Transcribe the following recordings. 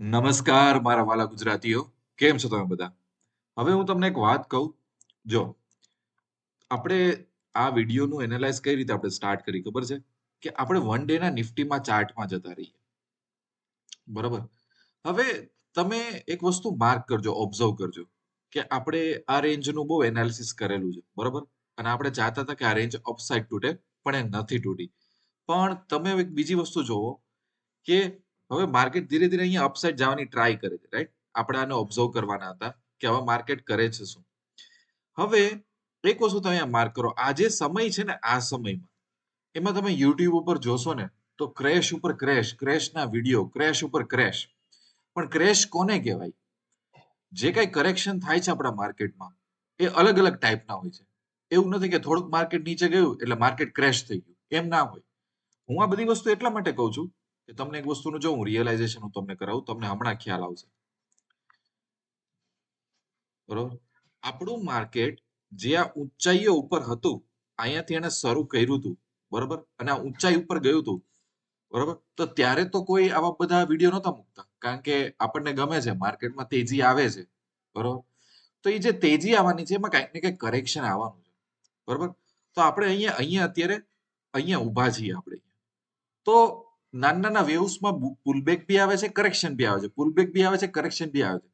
નમસ્કાર, મારા વાલા ગુજરાતીઓ. કેમ છો તમે બધા? હવે હું તમને એક વાત કહું. જો, આપણે આ વિડીયોનું એનાલાઇઝ કઈ રીતે આપણે સ્ટાર્ટ કરી, ખબર છે? કે આપણે વન ડે ના નિફ્ટીમાં ચાર્ટમાં જતા રહીએ. બરાબર? હવે તમે એક વસ્તુ માર્ક કરજો ઓબ્ઝર્વ કરજો, કે આપણે આ રેન્જનું બહુ એનાલિસિસ કરેલું છે, બરાબર? અને આપણે ચાહતા હતા કે આ રેન્જ અપસાઇડ તૂટે, પણ એ નથી તૂટી. પણ તમે એક બીજી વસ્તુ જોવો, કે હવે માર્કેટ ધીરે ધીરે અહીંયા અપસાઇડ જવાની ટ્રાય કરે છે રાઈટ આપણે આને ઓબ્ઝર્વ કરવાના હતા કે હવે માર્કેટ કરે છે શું? હવે એક વસ્તુ તમે અહીંયા માર્ક કરો, આ જે સમય છે ને, આ સમયમાં, એમાં તમે યુટ્યુબ ઉપર જોશો ને, તો ક્રેશ ઉપર ક્રેશ ક્રેશના વીડિયો ક્રેશ ઉપર ક્રેશ પણ ક્રેશ કોને કહેવાય? જે કાંઈ કરેક્શન થાય છે આપણા માર્કેટમાં એ અલગ અલગ ટાઈપના હોય છે. એવું નથી કે થોડુંક માર્કેટ નીચે ગયું એટલે માર્કેટ ક્રેશ થઈ ગયું. એમ ના હોય. હું આ બધી વસ્તુ એટલા માટે કહું છું કે તમને એક વસ્તુનું જો હું રિયલાઇઝેશન હું તમને કરાવું, તમને હમણાં ખ્યાલ આવશે. બરોબર? આપણું માર્કેટ જે આ ઊંચાઈઓ ઉપર હતું, અહીંયાથી એને શરૂ કર્યું હતું. બરોબર? અને આ ઊંચાઈ ઉપર ગયું હતું. બરોબર? તો ત્યારે તો કોઈ આવા બધા વીડિયો નહોતા મૂકતા. કારણ કે આપણને ગમે છે માર્કેટમાં તેજી આવે છે. બરોબર? તો એ જે તેજી આવવાની છે, એમાં કંઈક ને કંઈક કરેક્શન આવવાનું છે. બરોબર? તો આપણે અહીંયા અહીંયા અત્યારે, અહીંયા ઊભા છીએ આપણે. તો નાના નાના વેવ્સમાં પુલબેક બી આવે છે કરેક્શન બી આવે છે. પુલબેક બી આવે છે કરેક્શન બી આવે છે.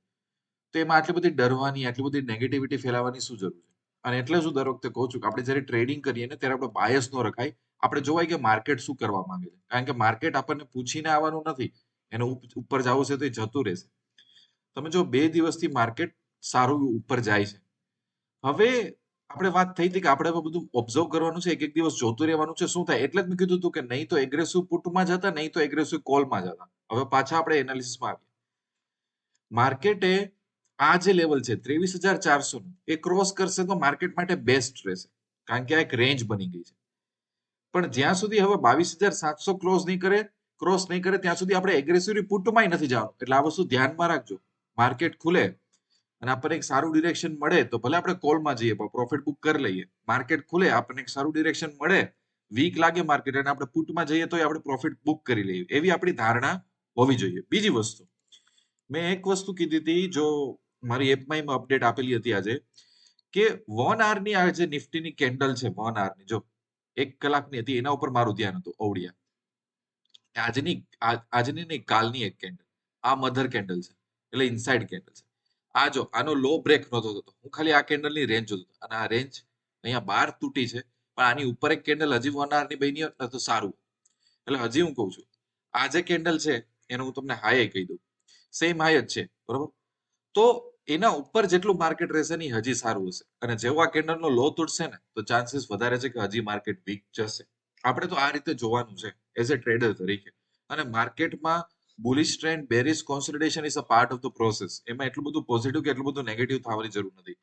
તો એમાં આટલી બધી ડરવાની, આટલી બધી નેગેટિવિટી ફેલાવવાની શું જરૂર છે? અને એટલે શું દર વખતે કહું છું કે આપણે જ્યારે ટ્રેડિંગ કરીએ ને ત્યારે આપણે બાયસ ન રખાય. આપણે જોવાય કે માર્કેટ શું કરવા માંગે છે. કારણ કે માર્કેટ આપણને પૂછીને આવવાનું નથી. એને ઉપર જવું છે તો એ જતું રહેશે. તમે જો બે દિવસથી માર્કેટ સારું ઉપર જાય છે. હવે આપણે વાત થઈ હતી કે આપણે બધું ઓબ્ઝર્વ કરવાનું છે એક એક દિવસ જોતું રહેવાનું છે, શું થાય? એટલે જ મેં કીધું હતું કે નહીં તો એગ્રેસિવ પુટમાં જતા, નહીં તો એગ્રેસિવ કોલમાં જતા. હવે પાછા આપણે એનાલિસિસમાં આવીએ. માર્કેટે આ જે લેવલ છે, ત્રેવીસ હજાર ચારસો એ ક્રોસ કરશે તો માર્કેટ માટે બેસ્ટ રહેશે. કારણ કે આ એક રેન્જ બની ગઈ છે. પણ જ્યાં સુધી હવે બાવીસ હજાર સાતસો ક્લોઝ નહીં કરે ક્રોસ નહીં કરે, ત્યાં સુધી આપણે એગ્રેસિવ પુટમાં નથી જવાનું. એટલે આ વસ્તુ ધ્યાનમાં રાખજો. માર્કેટ ખુલે અને આપણને એક સારું ડિરેક્શન મળે તો ભલે આપણે કોલમાં જઈએ, પણ પ્રોફિટ બુક કરી લઈએ. માર્કેટ ખુલે, આપણને એક સારું ડિરેક્શન મળે. વીક લાગે માર્કેટ અને આપણે પુટમાં જઈએ તો આપણે પ્રોફિટ બુક કરી લઈએ. એવી આપણી ધારણા હોવી જોઈએ. બીજી વસ્તુ, મેં એક વસ્તુ કીધી હતી, જો મારી એપમાં એમાં અપડેટ આપેલી હતી આજે, કે વન આવરની આ જે નિફ્ટીની કેન્ડલ છે વન આવરની જો એક કલાકની હતી, એના ઉપર મારું ધ્યાન હતું, ઓવડિયા. આજની આજની નહીં, કાલની એક કેન્ડલ આ મધર કેન્ડલ છે, એટલે ઇનસાઇડ કેન્ડલ છે. આ જો, આનો લો બ્રેક નહોતો થતો. હું ખાલી આ કેન્ડલની રેન્જ જોતો અને આ રેન્જ અહીંયા બાર તૂટી છે. પણ આની ઉપર એક કેન્ડલ હજી વન આવરની બની તો સારું. એટલે હજી હું કહું છું, આ જે કેન્ડલ છે, એનું હું તમને હાઈ કહી દઉં. સેમ હાઈ જ છે. બરોબર? તો એના ઉપર જેટલું માર્કેટ રહેશે ને હજી સારું હશે. અને જેવો આ કેન્ડલનો લો તૂટશે ને, તો ચાન્સીસ વધારે છે કે હજી માર્કેટ વીક જશે. આપણે તો આ રીતે જોવાનું છે એઝ અ ટ્રેડર તરીકે. અને માર્કેટમાં bullish trend bearish consolidation is a part of the process એમાં એટલું બધું પોઝિટિવ કે એટલું બધું નેગેટિવ થવાની જરૂર નથી.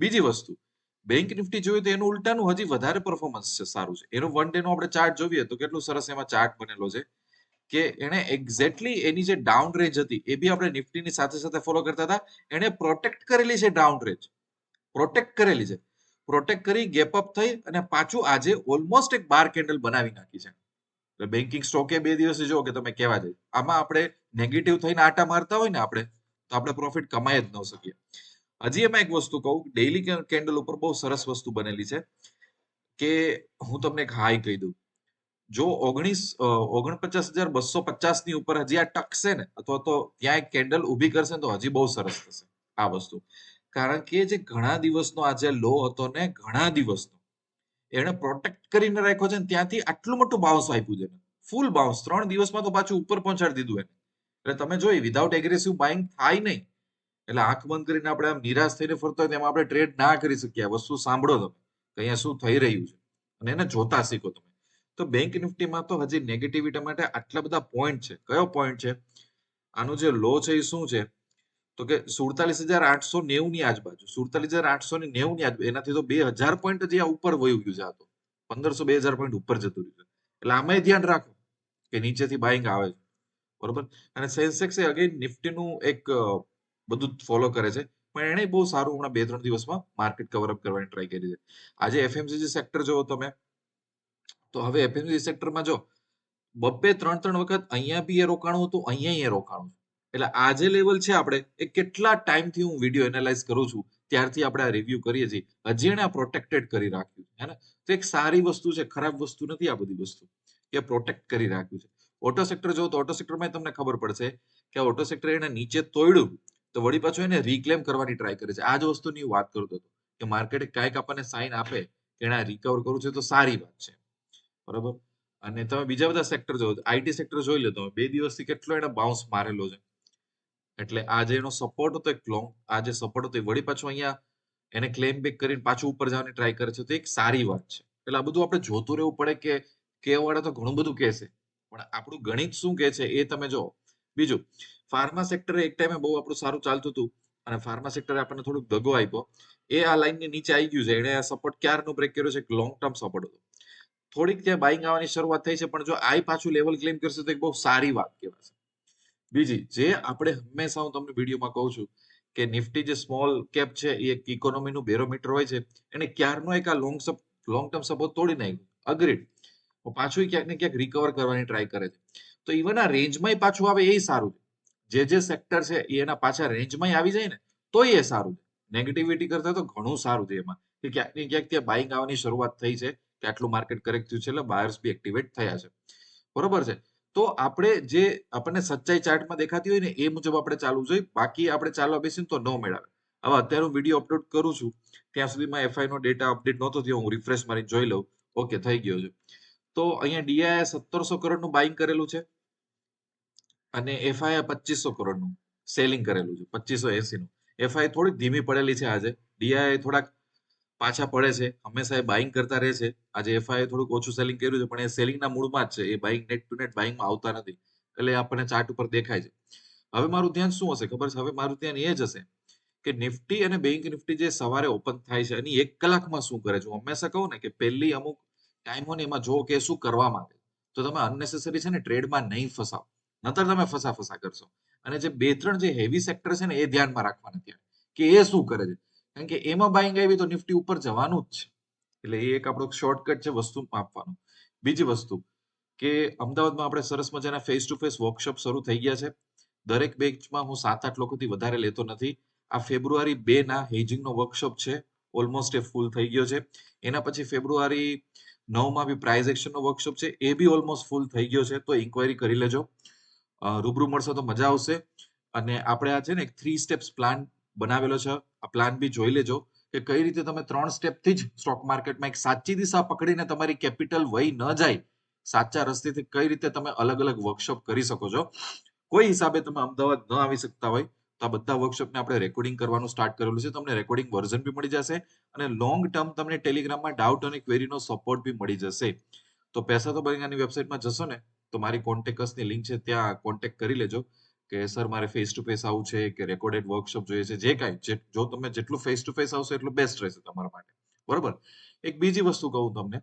બીજી વસ્તુ બેંક નિફ્ટી જોયું તો એનું ઉલટાનું હજી વધારે પરફોર્મન્સ છે, સારું છે. એનું વન ડે નો આપણે ચાર્ટ જોઈએ તો કેટલું સરસ એમાં ચાર્ટ બનેલો છે કે એણે એક્ઝેક્ટલી એની જે ડાઉન રેન્જ હતી, એ બી આપણે નિફ્ટીની સાથે સાથે ફોલો કરતા હતા. એણે પ્રોટેક્ટ કરેલી છે ડાઉન રેન્જ પ્રોટેક્ટ કરેલી છે. પ્રોટેક્ટ કરી ગેપ અપ થઈ અને પાછું આજે ઓલમોસ્ટ એક બાર કેન્ડલ બનાવી નાખી છે. બેન્કિંગ સ્ટોકે બે દિવસે જો કે તમે કેવા જાય આમાં આપણે નેગેટિવ થઈને આટા મારતા હોય ને આપણે, તો આપણે પ્રોફિટ કમાઈ જ ન શકીએ. હજી એમાં એક વસ્તુ કહું ડેઇલી કેન્ડલ ઉપર બહુ સરસ વસ્તુ બનેલી છે કે હું તમને એક હાઈ કહી દઉં. જો ઓગણીસ ઓગણપચાસ હજાર બસો પચાસની ઉપર હજી આ ટકશે ને, અથવા તો ત્યાં એક કેન્ડલ ઊભી કરશે તો હજી બહુ સરસ થશે આ વસ્તુ. કારણ કે જે ઘણા દિવસનો આજે લો હતો ને, ઘણા દિવસનો એને પ્રોટેક્ટ કરીને રાખ્યો છે ત્યાંથી આટલું મોટું બાઉન્સ આપ્યું છે. ફૂલ બાઉન્સ ત્રણ દિવસમાં તો પાછું ઉપર પહોંચાડી દીધું એને. એટલે તમે જોઈ વિધાઉટ એગ્રેસિવ બાઇંગ થાય નહીં. એટલે આંખ બંધ કરીને આપણે આમ નિરાશ થઈને ફરતો હોય તેમાં આપણે ટ્રેડ ના કરી શકીએ. વસ્તુ સાંભળો તમે. કે અહીંયા શું થઈ રહ્યું છે? અને એને જોતા શીખો તમે. તો બેંક નિફ્ટીમાં તો હજી નેગેટિવિટી માટે આટલા બધા પોઈન્ટ છે. કયો પોઈન્ટ છે? આનું જે લો છે એ શું છે? તો કે સુડતાલીસ હજાર આઠસો નેવું ની આજુબાજુ. સુડતાલીસ હજાર આઠસો ને નેવું ની આજુબાજુ. એનાથી તો બે હજાર પોઈન્ટ હજી ઉપર વયું ગયું છે આ તો. પંદરસો બે હજાર પોઈન્ટ ઉપર જતું રહ્યું છે. એટલે આમાં ધ્યાન રાખો કે નીચેથી બાઇંગ આવે છે. બરોબર? અને સેન્સેક્સ એ અગેન નિફ્ટીનું એક બધું ફોલો કરે છે. પણ એણે બહુ સારું હમણાં બે ત્રણ દિવસમાં માર્કેટ કવરઅપ કરવાની ટ્રાય કરી છે. આજે એફએમસીજી સેક્ટર જોવો તમે. તો હવે એફએમસી સેક્ટરમાં જો બબ્બે ત્રણ ત્રણ વખત અહીંયા બી એ રોકાણું હતું, અહીંયા એ રોકાણું એટલે આ જે લેવલ છે આપણે, એ કેટલા ટાઈમથી હું વીડિયો એનાલાઇઝ કરું છું, ત્યારથી આપણે આ રિવ્યુ કરીએ છીએ. હજી એને આ પ્રોટેક્ટેડ કરી રાખ્યું છે ને તો એક સારી વસ્તુ છે, ખરાબ વસ્તુ નથી આ બધી વસ્તુ એ પ્રોટેક્ટ કરી રાખ્યું છે. ઓટો સેક્ટર જો તો ઓટો સેક્ટરમાં તમને ખબર પડશે કે આ ઓટો સેક્ટર એને નીચે તોડ્યું, તો વળી પાછું એને રીક્લેમ કરવાની ટ્રાય કરે છે. આ જ વસ્તુની વાત કરતો હતો કે માર્કેટે કાંઈક આપણને સાઇન આપે કે એને રિકવર કરવું છે, તો સારી વાત છે. બરાબર? અને તમે બીજા બધા સેક્ટર જોવો આઈટી સેક્ટર જોઈ લો તમે, બે દિવસથી કેટલો એને બાઉન્સ મારેલો છે. એટલે આ જે એનો સપોર્ટ હતો એક લોંગ આ જે સપોર્ટ હતો એ વળી પાછું અહીંયા એને ક્લેમ બેક કરીને પાછું ઉપર જવાની ટ્રાય કરે છે. તો એક સારી વાત છે. એટલે આ બધું આપણે જોતું રહેવું પડે કે કહેવાળા તો ઘણું બધું કહેશે પણ આપણું ગણિત શું કહે છે એ તમે જો બીજું ફાર્મા સેક્ટરે એક ટાઈમે બહુ આપણું સારું ચાલતું હતું અને ફાર્મા સેક્ટરે આપણને થોડુંક દગો આપ્યો. એ આ લાઈનની નીચે આવી ગયું છે. એણે આ સપોર્ટ ક્યારનો બ્રેક કર્યો છે? લોંગ ટર્મ સપોર્ટ હતો. થોડીક ત્યાં બાઇંગ આવવાની શરૂઆત થઈ છે. પણ જો આ પાછું લેવલ ક્લેમ કરશે તો એક બહુ સારી વાત કહેવાશે. બીજી, જે આપણે હંમેશા હું તમને વિડીયોમાં કહું છું કે નિફ્ટી જે સ્મોલ કેપ છે એ એક ઇકોનોમીનું બેરોમીટર હોય છે, એને ક્યારનો એક આ લોંગ લોંગ ટર્મ સપોર્ટ તોડી નાખ્યું. અગ્રીડ પાછું ક્યાંક ને ક્યાંક રિકવર કરવાની ટ્રાય કરે છે. તો ઇવન આ રેન્જમાં પાછું આવે એ સારું છે. જે જે સેક્ટર છે એના પાછા રેન્જમાં આવી જાય ને, તો એ સારું છે. નેગેટિવિટી કરતા તો ઘણું સારું છે એમાં. કે ક્યાંક ને ક્યાંક ત્યાં બાઇંગ આવવાની શરૂઆત થઈ છે, કે આટલું માર્કેટ કરેક્ટ થયું છે એટલે બાયર્સ બી એક્ટિવેટ થયા છે. બરોબર છે? તો આપણે જે આપણને સચ્ચાઈ ચાર્ટમાં દેખાતી હોય ને, એ મુજબ આપણે ચાલવું જોઈએ. બાકી આપણે ચાલવા બેસીને તો ન મેળવે. હવે અત્યારે હું વીડિયો અપલોડ કરું છું. ત્યાં સુધીમાં એફઆઈ નો ડેટા અપડેટ નહોતો થયો. હું રિફ્રેશ મારી જોઈ લઉં. ઓકે, થઈ ગયો છે. તો અહીંયા ડીઆઈ સત્તરસો કરોડનું બાઇંગ કરેલું છે. અને એફઆઈ પચીસો કરોડનું સેલિંગ કરેલું છે. પચીસો એસી નું એફઆઈ થોડીક ધીમી પડેલી છે આજે. ડીઆઈ થોડાક પાછા પડે છે. હંમેશા એ બાઇંગ કરતા રહે છે. આજે એફઆઈ થોડુંક ઓછું સેલિંગ કર્યું છે, પણ એ સેલિંગના મૂળમાં જ છે. એ બાઇંગ નેટ ટુ નેટ બાઇંગમાં આવતા નથી. એટલે આપણને ચાર્ટ ઉપર દેખાય છે. હવે મારું ધ્યાન શું હશે? ખબર છે? હવે મારું ધ્યાન એ જ હશે કે નિફ્ટી અને બેંક નિફ્ટી જે સવારે ઓપન થાય છે એની એક કલાકમાં શું કરે છે? હું હંમેશા કહું ને કે પહેલી અમુક ટાઈમ હોય ને એમાં જો કે શું કરવા માંગે. તો તમે અનનેસેસરી છે ને ટ્રેડમાં નહીં ફસાવ. નતર તમે ફસા ફસા કરશો. અને જે બે ત્રણ જે હેવી સેક્ટર છે ને એ ધ્યાનમાં રાખવાના ત્યાં. કે એ શું કરે છે? કારણ કે એમાં બાઇંગ આવી તો નિફ્ટી ઉપર જવાનું જ છે. એટલે એ એક આપણો શોર્ટકટ છે વસ્તુ માપવાનો. બીજી વસ્તુ કે અમદાવાદમાં આપણે સરસ મજાના ફેસ ટુ ફેસ વર્કશોપ શરૂ થઈ ગયા છે. દરેક બેચમાં હું સાત આઠ લોકોથી વધારે લેતો નથી. આ ફેબ્રુઆરી બે ના હેજિંગનો વર્કશોપ છે. ઓલમોસ્ટ એ ફૂલ થઈ ગયો છે. એના પછી ફેબ્રુઆરી નવમાં બી પ્રાઇઝ એક્શનનો વર્કશોપ છે. એ બી ઓલમોસ્ટ ફૂલ થઈ ગયો છે. તો ઇન્ક્વાયરી કરી લેજો. રૂબરૂ મળશો તો મજા આવશે. અને આપણે આ છે ને એક થ્રી સ્ટેપ્સ પ્લાન બનાવેલો છે. આ પ્લાન બી જોઈ લેજો કે કઈ રીતે તમે ત્રણ સ્ટેપથી જ સ્ટોક માર્કેટમાં એક સાચી દિશા પકડીને તમારી કેપિટલ વહી ન જાય, સાચા રસ્તેથી કઈ રીતે તમે અલગ અલગ વર્કશોપ કરી શકો છો. કોઈ હિસાબે તમે અમદાવાદ ન આવી શકતા હોય, તો આ બધા વર્કશોપને આપણે રેકોર્ડિંગ કરવાનું સ્ટાર્ટ કરેલું છે. તમને રેકોર્ડિંગ વર્ઝન બી મળી જશે અને લોંગ ટર્મ તમને ટેલિગ્રામમાં ડાઉટ અને ક્વેરીનો સપોર્ટ બી મળી જશે. તો પૈસા તો બરિંગાની વેબસાઇટમાં જશો ને, તો મારી કોન્ટેક્ટની લિંક છે, ત્યાં કોન્ટેક્ટ કરી લેજો. કે સર, મારે ફેસ ટુ ફેસ આવું છે કે રેકોર્ડેડ વર્કશોપ જોઈએ છે, જે કાંઈ, જો તમે જેટલું ફેસ ટુ ફેસ આવશે એટલું બેસ્ટ રહેશે તમારા માટે. બરોબર? એક બીજી વસ્તુ કહું તમને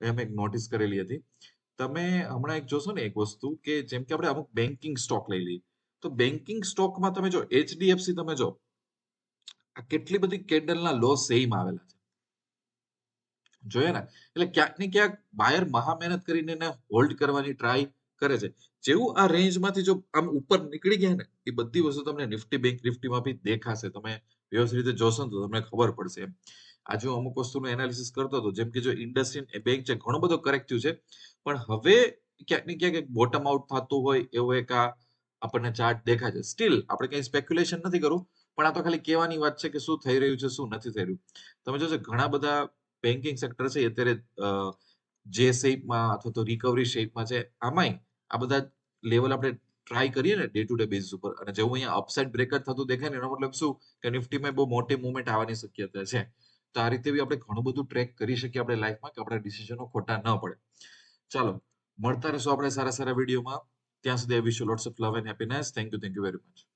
એમ એક નોટિસ કરેલી હતી. તમે હમણાં એક જોશો ને એક વસ્તુ કે જેમ કે આપણે અમુક બેન્કિંગ સ્ટોક લઈ લઈએ. તો બેન્કિંગ સ્ટોકમાં તમે જો એચડીએફસી તમે જો, આ કેટલી બધી કેન્ડલના લો સેમ આવેલા છે. જોયે ને? એટલે ક્યાંક ને ક્યાંક બાયર મહા મહેનત કરીને એને હોલ્ડ કરવાની ટ્રાય કરે છે. જેવું આ રેન્જમાંથી જો આમ ઉપર નીકળી ગયા ને, એ બધી વસ્તુ તમને નિફ્ટી બેંક નિફ્ટીમાં બી દેખાશે. તમે વ્યવસ્થિત રીતે જોશો ને તો તમને ખબર પડશે આજે હું અમુક વસ્તુનું એનાલિસિસ કરતો હતો, જેમ કે જો ઇન્ડસ્ટ્રી બેંક છે, ઘણો બધો કરેક્ટિવ છે. પણ હવે ક્યાંક ને ક્યાંક બોટમ આઉટ થતું હોય, એવો એક આ આપણને ચાર્ટ દેખાય છે. સ્ટીલ આપણે કઈ સ્પેક્યુલેશન નથી કરવું પણ આ તો ખાલી કહેવાની વાત છે કે શું થઈ રહ્યું છે, શું નથી થઈ રહ્યું. તમે જોશો ઘણા બધા બેન્કિંગ સેક્ટર છે અત્યારે જે શેપમાં અથવા તો રિકવરી શેપમાં છે, આમાંય આ બધા લેવલ આપણે ટ્રાય કરીએ ને ડે ટુ ડે બેઝિસ ઉપર. અને જેવું અહીંયા અપસાઇડ બ્રેકર થતું દેખાય ને એનો મતલબ શું? કે નિફ્ટીમાં બહુ મોટી મુવમેન્ટ આવવાની શક્યતા છે. તો આ રીતે બી આપણે ઘણું બધું ટ્રેક કરી શકીએ આપણે લાઈફમાં કે આપણા ડિસિઝનો ખોટા ન પડે. ચાલો, મળતા રહેશો આપણે સારા સારા વિડીયોમાં ત્યાં સુધી I wish you lots of love and happiness thank you thank you very much